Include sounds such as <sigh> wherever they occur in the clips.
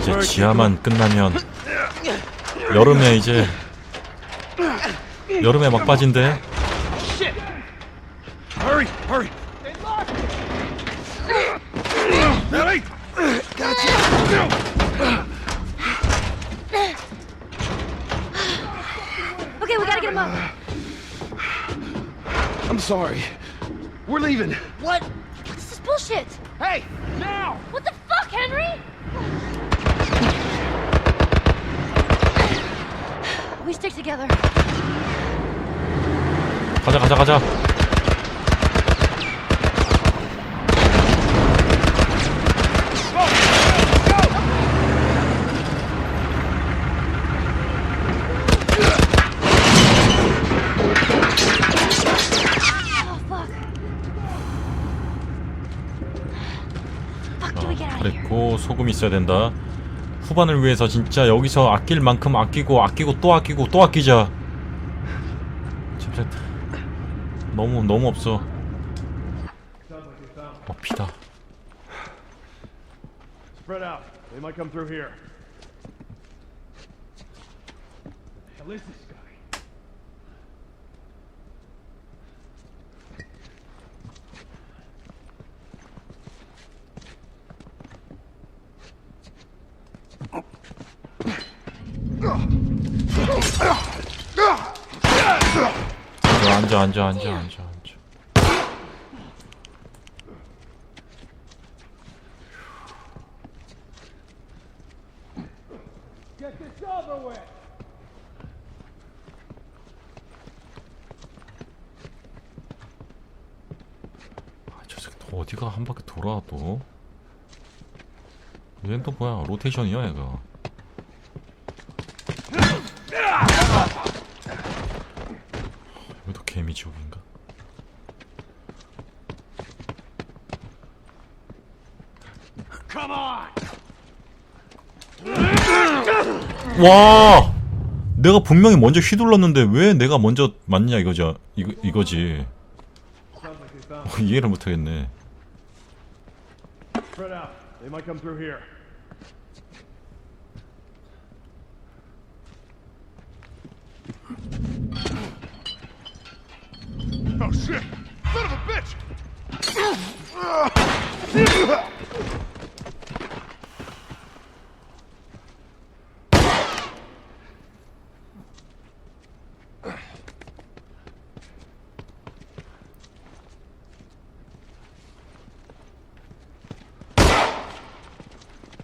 이제 지하만 끝나면 여름에 이제 여름에 막바지인데 sorry. We're leaving. What? This is bullshit. Hey, now! What the fuck, Henry? We stick together. 가자 가자 가자 소금 있어야 된다 후반을 위해서 진짜 여기서 아낄 만큼 아끼고 아끼고 또 아끼고 또 아끼자 진짜 너무 너무 없어 어 피다. They might come through here. Hell is this 앉아 앉아 앉아 앉아 앉아! 아, 저 새끼 또 어디가 한 바퀴 돌아 또? 얘는 또 뭐야? 로테이션이야 얘가 여기도 개미 지옥인가 Come on! 와! 내가 분명히 먼저 휘둘렀는데 왜 내가 먼저 맞냐 이거죠 이거 이거지. <laughs> 이해를 못하겠네 Spread out. They might come through here. Oh shit! Son of a bitch!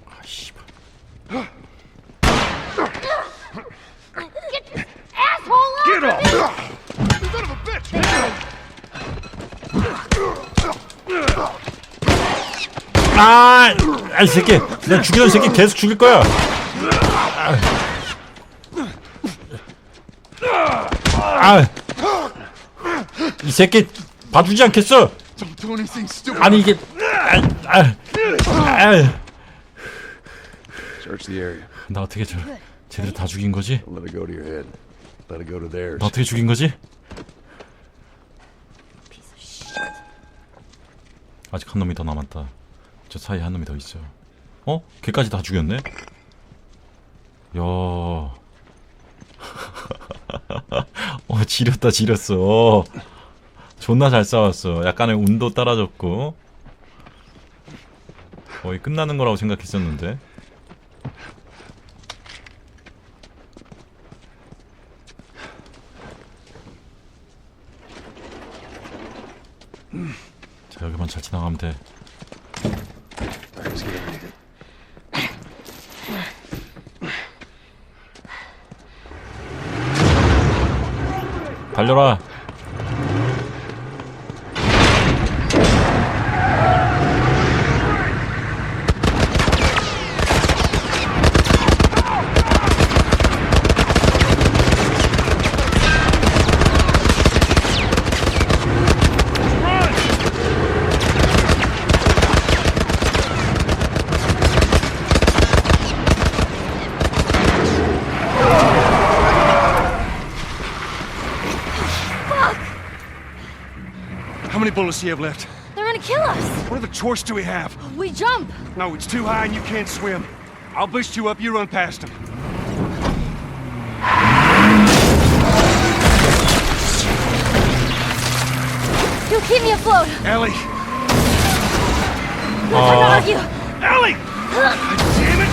아 씨발 Get this asshole up! Get off! Son of a bitch! 아, 아이 새끼, 그냥 죽이던 새끼 계속 죽일 거야. 아, 이 새끼 봐주지 않겠어? 아니 이게, 아, 아, 아, Search the area. 나 어떻게 저 쟤들 다 죽인 거지? Don't let it go to your head. Let it go to theirs. 나 어떻게 죽인 거지? 아직 한 놈이 더 남았다. 저 사이에 한 놈이 더 있어. 어? 걔까지 다 죽였네? 야. <laughs> 어, 지렸다, 지렸어. 존나 잘 싸웠어. 약간의 운도 따라줬고. 거의 끝나는 거라고 생각했었는데. 자, 여기만 잘 지나가면 돼. 달려라. Bullets do you have left? They're gonna kill us. What other choice do we have? We jump. No, it's too high and you can't swim. I'll boost you up, you run past them. You keep me afloat. Ellie! No time to argue. Ellie! Damn it!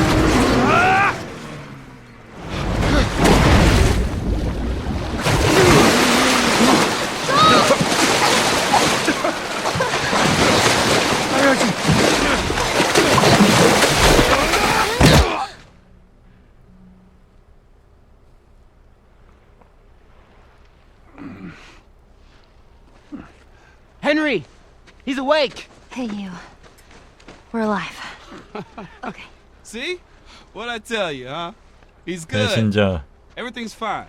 Ah! I heard you. Henry! He's awake! Hey, you. We're alive. <laughs> Okay. See? What'd I tell you, huh? He's good. 배신자. Everything's fine.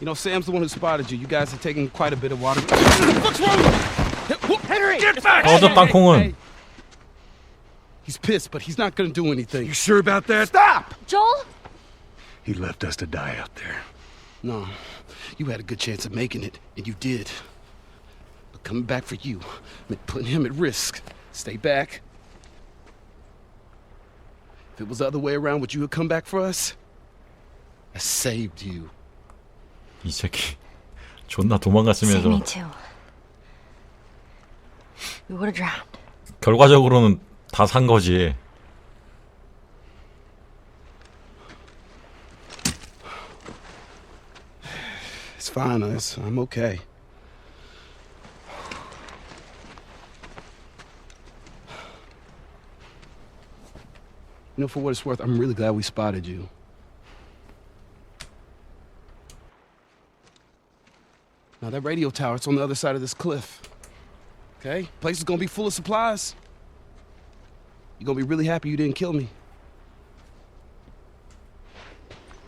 You know, Sam's the one who spotted you. You guys are taking quite a bit of water. What's wrong? Henry! Get back! 어, 저 땅콩은. He's pissed, but he's not gonna do anything. You sure about that? Stop! Joel? He left us to die out there. No, you had a good chance of making it, and you did. But coming back for you meant putting him at risk. Stay back. If it was the other way around, would you have come back for us? I saved you. 이 새끼. 존나 Save me 도망갔으면서 too. We would have drowned. 결과적으로는 다 산 거지. It's fine, us. I'm okay. You know, for what it's worth, I'm really glad we spotted you. Now, that radio tower, it's on the other side of this cliff. Okay? Place is gonna be full of supplies. You're gonna be really happy you didn't kill me.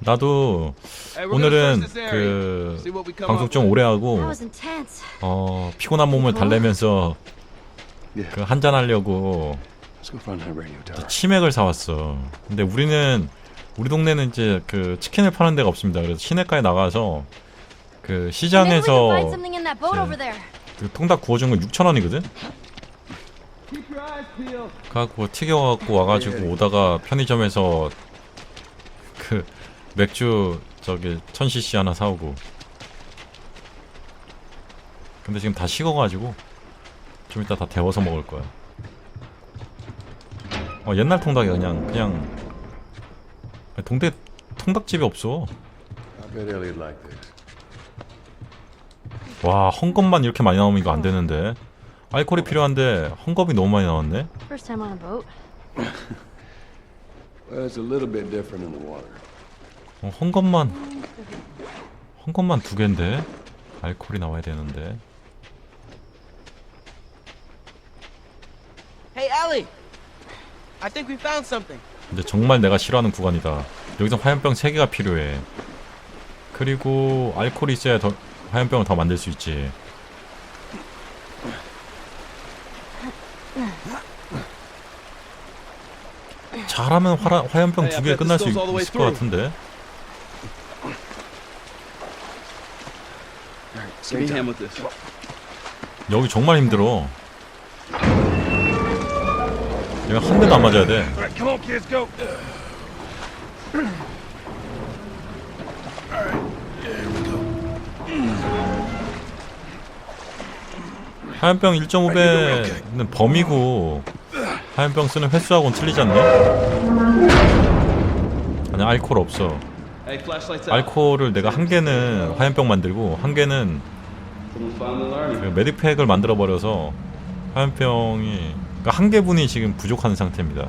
나도 오늘은. 그 See what we come 방송 up 좀 with. 오래 That 하고 was intense. 어 피곤한 몸을 달래면서. 그 한잔 하려고 Let's go find that radio tower. 치맥을 사왔어. 근데 우리는 우리 동네는 이제 그 치킨을 파는 데가 없습니다. 그래서 시내가에 나가서 그 시장에서. 그 통닭 구워준 거 6천 원이거든. 그래갖고 튀겨갖고 와가지고 오다가 편의점에서 그 맥주 저기 1000cc 하나 사오고. 근데 지금 다 식어가지고 좀 이따 다 데워서 먹을 거야. 어 옛날 통닭이야 그냥 그냥 아니, 동대 통닭집이 없어. 와 헝겊만 이렇게 많이 나오면 이거 안 되는데. 알코올이 필요한데 헝겊이 너무 많이 나왔네. First time on a boat. <coughs> Well, it's a little bit different in the water. 어, 헝겊만 헝겊만 두 개인데 알코올이 나와야 되는데. Hey, Ellie! I think we found something. 근데 정말 내가 싫어하는 구간이다. 여기서 화염병 3개가 필요해. 그리고 알코올이 있어야 더, 화염병을 더 만들 수 있지. 잘하면 화라, 화염병 두 개 끝날 수 way 있을 것 같은데. 여기 정말 힘들어. 내가 한 대도 안 맞아야 돼. All right, come on, kids, go. 화염병 1.5배는 범위고 화염병 쓰는 횟수하고는 틀리지 않나? 아니 알코올 없어. 알코올을 내가 한 개는 화염병 만들고 한 개는. 그 메디팩을 만들어 버려서 화염병이 그러니까 한 개분이 지금 부족한 상태입니다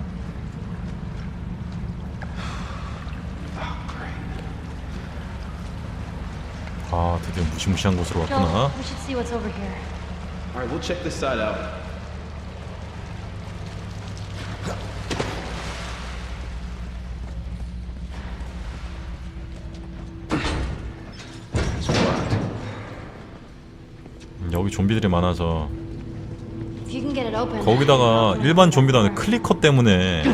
아 드디어 무시무시한 곳으로 왔구나. 음, 여기 좀비들이 많아서 거기다가 일반 좀비다는 클리커 때문에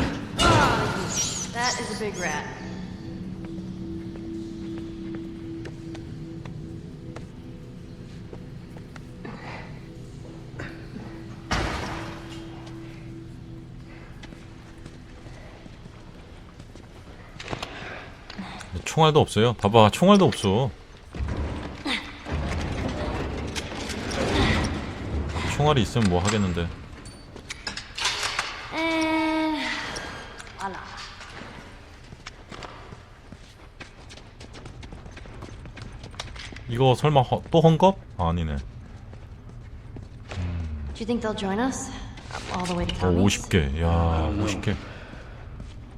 총알도 없어요. 봐봐, 총알도 없어. 총알이 있으면 뭐 하겠는데. 이거 설마 허- 또 헝겊? 아니네. Do you think they'll join us? All the way to 어, Tommy's? 50개. 야, 50개.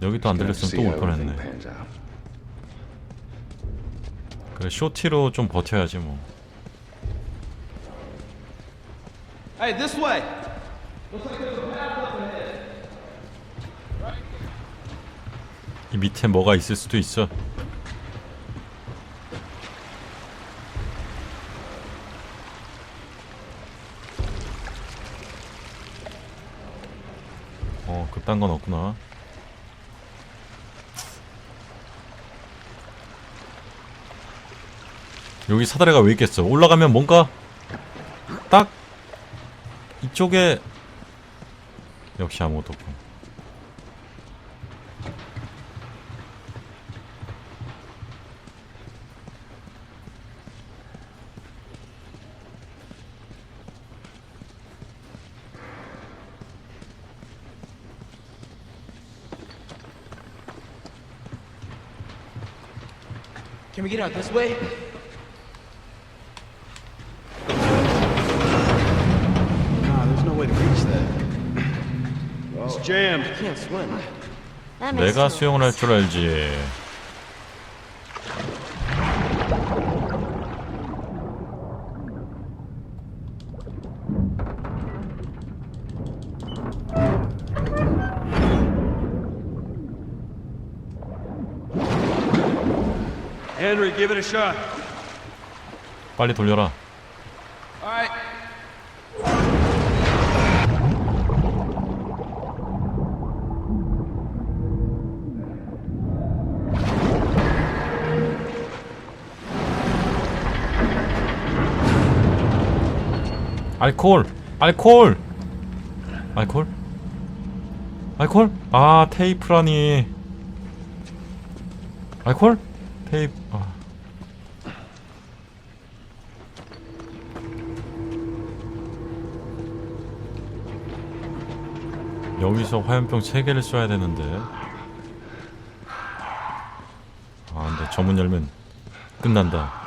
여기도 안 들렸으면 또 올 뻔했네. 그래, 쇼티로 좀 버텨야지 뭐. Hey, this way. 이 밑에 뭐가 있을 수도 있어. 어, 그딴 건 없구나. 여기 사다리가 왜 있겠어? 올라가면 뭔가 딱 이쪽에 역시 아무것도 없고. Can we get out this way? 내가 수영을 할. 줄 알지. Henry, give it a shot. 빨리 돌려라. 알콜, 알콜, 알콜, 알콜. 아 테이프라니. 알콜? 테이프. 아. 여기서 화염병 3개를 쏴야 되는데 아 근데 저문 열면 끝난다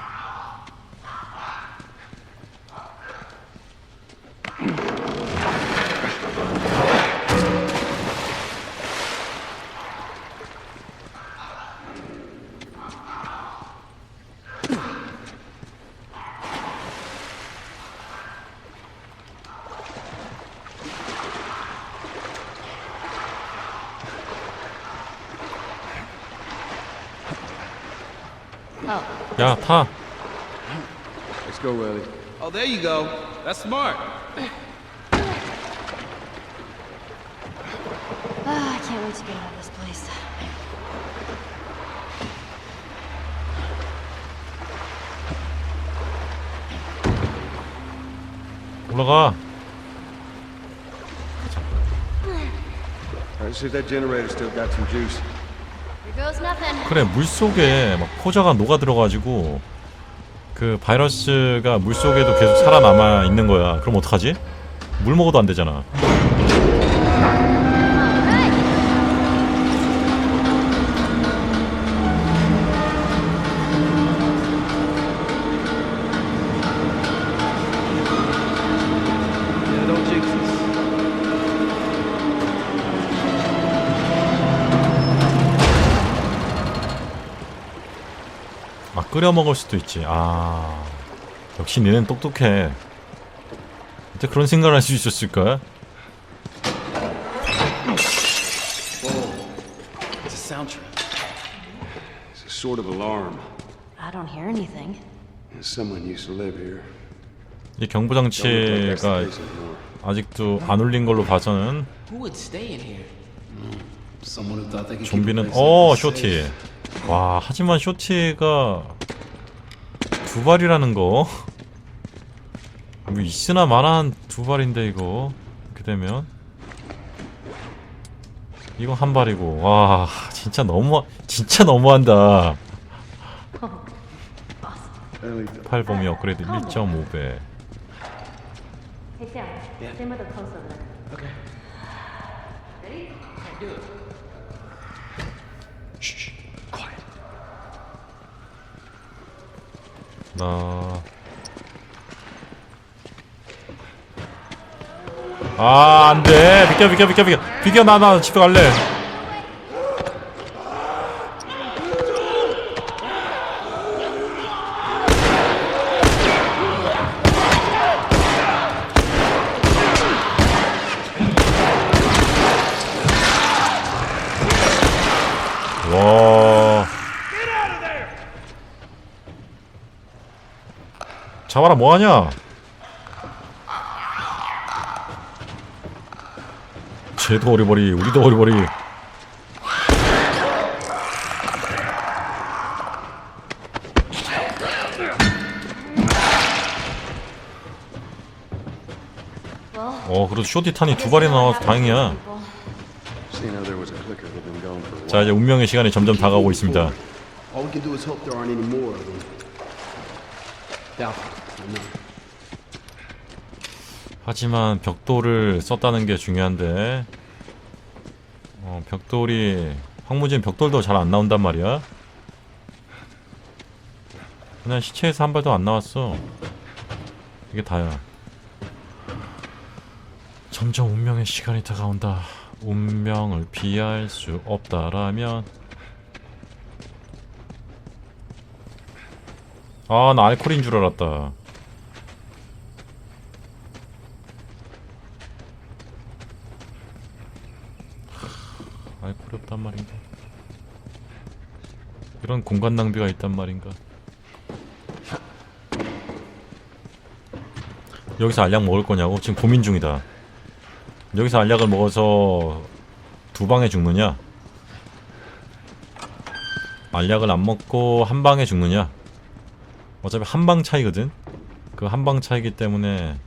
야 타! Let's go, Ellie. Oh, there you go. That's smart. ah, I can't wait to get out of this place. 올라가 All right, see if that generator still got some juice. 그래 물속에 막 포자가 녹아 들어가지고 그 바이러스가 물속에도 계속 살아남아 있는 거야 그럼 어떡하지? 물 먹어도 안 되잖아 끓여 먹을 수도 있지 아 역시 니는 똑똑해 어떻게 그런 생각을 할 수 있었을까? It's a soundtrack. It's a sort of alarm. I don't hear anything. Someone used to live here. 이 경보 장치가 case anymore. 아직도 안 울린 걸로 봐서는 Who would stay in here? Someone who thought they could keep a 좀비는 어 쇼티. 와 하지만 쇼티가 두 발이라는 거. 뭐 있으나 마나한 두 발인데 이거. 이렇게 되면. 이거 한 발이고. 와 진짜 너무 진짜 너무한다. Ellie, 팔 범위 업그레이드 1.5배. Hey, Sam. Same with the post over there. Okay. Ready? 나. 아, 안 돼. 비켜, 비켜, 비켜, 비켜. 비켜, 나, 나 집에 갈래. 와. 잡아라 뭐하냐? 쟤도 어리버리 우리도 어리버리. 어 그래도 쇼디탄이 두 발이나 나와서 다행이야. 자. 이제 운명의 시간이 점점 다가오고 있습니다 I know. 하지만 벽돌을 썼다는 게 중요한데 어, 벽돌이 황무진 벽돌도 잘 안 나온단 말이야. 그냥 시체에서 한 발도 안 나왔어. 이게 다야. 점점 운명의 시간이 다가온다. 운명을 피할 수 없다라면 아 나 알코올인 줄 알았다. 알코올이 없단 말인가? 이런 공간 낭비가 있단 말인가? 여기서 알약 먹을 거냐고? 지금 고민 중이다. 여기서 알약을 먹어서 두 방에 죽느냐? 알약을 안 먹고 한 방에 죽느냐 어차피 한 방 차이거든 그 한 방 차이기 때문에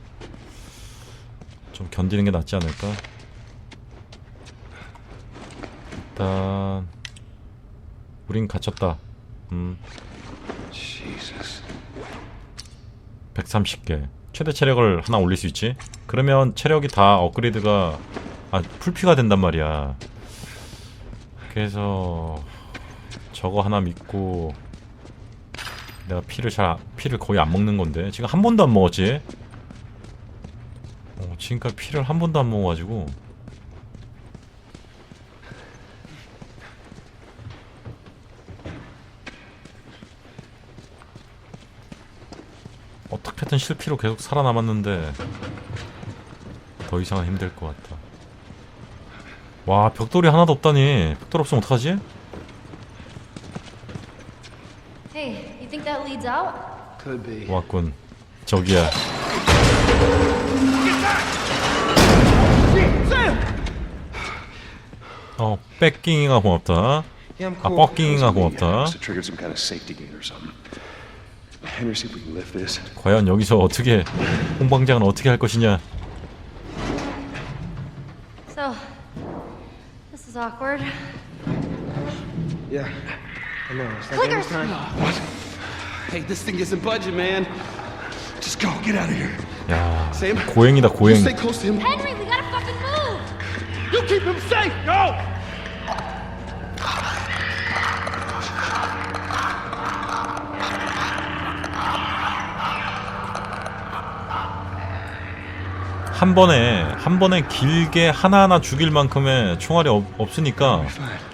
좀 견디는 게 낫지 않을까 일단 우린 갇혔다. 음, Jesus. 130개. 최대 체력을 하나 올릴 수 있지? 그러면 체력이 다 업그레이드가 아 풀피가 된단 말이야. 그래서 저거 하나 믿고 내가 피를 잘 안- 피를 거의 안 먹는 건데 지금 한 번도 안 먹었지? 어, 지금까지 피를 한 번도 안 먹어가지고 어떻게든 실피로 계속 살아남았는데 더 이상은 힘들 것 같다. 와 벽돌이 하나도 없다니 벽돌 없으면 어떡하지? Hey, you think that leads out? Could be. 왔군 저기야 어 뺏깅이가 고맙다 Yeah, I'm 아 cool. 뻑깅이가 고맙다 Must have triggered some kind of safety gate or something. Henry, see if we can lift this. 과연 여기서 어떻게 홍방장은 어떻게 할 것이냐 So, this is awkward. Yeah. I know. It's like Clickers! Hey, this thing isn't budging, man. Just go, get out of here. 야 Sam, 고행이다 you 고행 stay close to him. Henry, we gotta fucking move! You keep him safe! Go! 한 번에 한 번에 길게 하나하나 죽일 만큼의 총알이 없, 없으니까